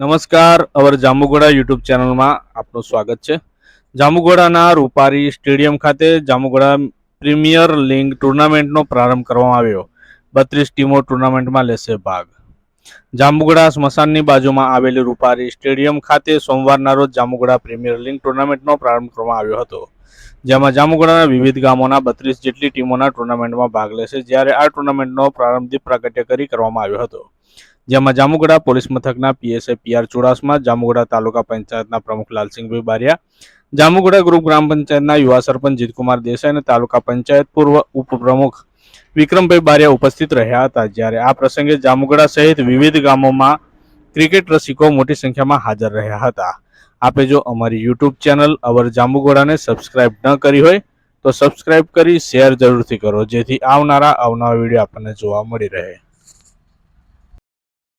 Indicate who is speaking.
Speaker 1: નમસ્કાર, અવર જાંબુઘોડા યુટ્યુબ ચેનલમાં આપનું સ્વાગત છે. જાંબુઘોડાના રૂપારી સ્ટેડિયમ ખાતે જાંબુઘોડા પ્રીમિયર લીગ ટુર્નામેન્ટનો પ્રારંભ કરવામાં આવ્યો. બત્રીસ ટીમો ટુર્નામેન્ટમાં લેશે ભાગ. જાંબુઘોડા સ્મશાનની બાજુમાં આવેલી રૂપારી સ્ટેડિયમ ખાતે સોમવારના રોજ જાંબુઘોડા પ્રીમિયર લીગ ટુર્નામેન્ટનો પ્રારંભ કરવામાં આવ્યો હતો. જેમાં જાંબુઘોડાના વિવિધ ગામોના બત્રીસ જેટલી ટીમોના ટુર્નામેન્ટમાં ભાગ લેશે, જ્યારે આ ટુર્નામેન્ટનો પ્રારંભ દીપ પ્રાગટ્ય કરી કરવામાં આવ્યો હતો. જેમાં જામુગડા પોલીસ મથકના પીએસએ પીઆર ચુડાસમા, જામુગડા તાલુકા પંચાયતના પ્રમુખ લાલસિંહભાઈ બારિયા, જામુગડા ગ્રુપ ગ્રામ પંચાયતના યુવા સરપંચ જીતકુમાર દેસાઈ અને તાલુકા પંચાયત પૂર્વ ઉપપ્રમુખ વિક્રમભાઈ બારિયા ઉપસ્થિત રહ્યા હતા. જ્યારે આ પ્રસંગે જામુગડા સહિત વિવિધ ગામોમાં ક્રિકેટ રસિકો મોટી સંખ્યામાં હાજર રહ્યા હતા. આપે જો અમારી યુટ્યુબ ચેનલ અવર જાંબુગોડાને સબસ્ક્રાઇબ ન કરી હોય, તો સબસ્ક્રાઇબ કરી શેર જરૂરથી કરો, જેથી આવનારા અવનવા વીડિયો આપણને જોવા મળી રહે.